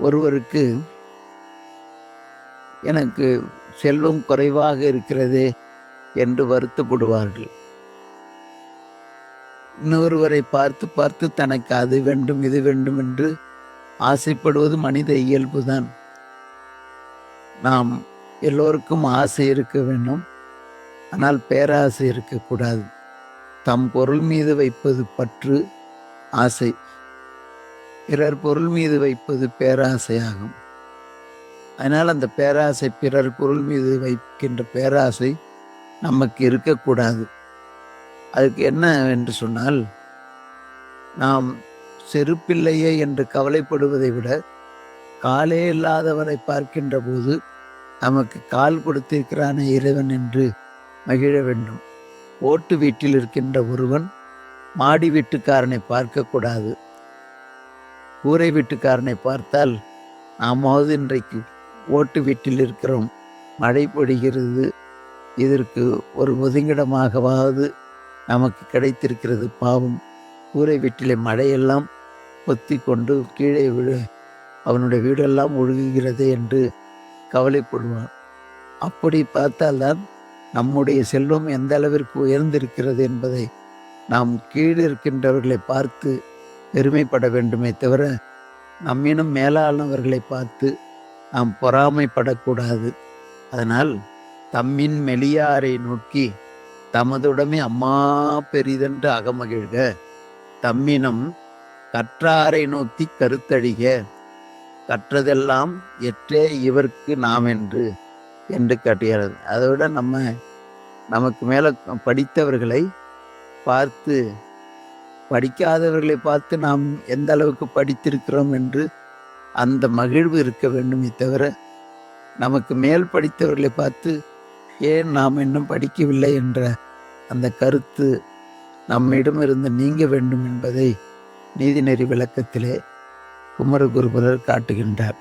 ஒருவருக்கு எனக்கு செல்வம் குறைவாக இருக்கிறதே என்று வருத்தப்படுவார்கள். இன்னொருவரை பார்த்து பார்த்து தனக்கு அது வேண்டும் இது வேண்டும் என்று ஆசைப்படுவது மனித இயல்புதான். நாம் எல்லோருக்கும் ஆசை இருக்க வேண்டும் ஆனால் பேராசை இருக்கக்கூடாது. தம் பொருள் மீது வைப்பது பற்று ஆசை. பிறர் பொருள் மீது வைப்பது பேராசையாகும். அதனால் அந்த பேராசை பிறர் பொருள் மீது வைக்கின்ற பேராசை நமக்கு இருக்கக்கூடாது. அதுக்கு என்ன என்று சொன்னால் நாம் செருப்பில்லையே என்று கவலைப்படுவதை விட காலே இல்லாதவரை பார்க்கின்ற போது நமக்கு கால் கொடுத்திருக்கிறானே இறைவன் என்று மகிழ வேண்டும். ஓட்டு வீட்டில் இருக்கின்ற ஒருவன் மாடி வீட்டுக்காரனை பார்க்கக்கூடாது. கூரை வீட்டுக்காரனை பார்த்தால் நாமாவது இன்றைக்கு ஓட்டு வீட்டில் இருக்கிறோம். மழை பொழிகிறது. இதற்கு ஒரு ஒதுங்கிடமாகவாவது நமக்கு கிடைத்திருக்கிறது பாவம். கூரை வீட்டிலே மழையெல்லாம் பொத்தி கொண்டு கீழே விழு. அவனுடைய வீடெல்லாம் ஒழுகுகிறது என்று கவலைப்படுவான் அப்படி பார்த்தால்தான் நம்முடைய செல்வம் எந்த அளவிற்கு உயர்ந்திருக்கிறது என்பதை நாம் கீழே இருக்கின்றவர்களை பார்த்து பெருமைப்பட வேண்டுமே தவிர நம்மினும் மேலானவர்களை பார்த்து நாம் பொறாமைப்படக்கூடாது. அதனால் தம்மின் மெலியாரை நோக்கி தமதுடமை அம்மா பெரிதென்று அகமகிழ்க. தம்மினம் கற்றாரை நோக்கி கருத்தழிக. கற்றதெல்லாம் எற்றே இவர்க்கு நாம் என்று என்று காட்டுகிறது. அதை விட நம்ம நமக்கு மேலே படித்தவர்களை பார்த்து படிக்காதவர்களை பார்த்து நாம் எந்த அளவுக்கு படித்திருக்கிறோம் என்று அந்த மகிழ்வு இருக்க வேண்டுமே தவிர நமக்கு மேல் படித்தவர்களை பார்த்து ஏன் நாம் இன்னும் படிக்கவில்லை என்ற அந்த கருத்து நம்மிடமிருந்து நீங்க வேண்டும் என்பதை நீதிநெறி விளக்கத்திலே குமரகுருபரர் காட்டுகின்றார்.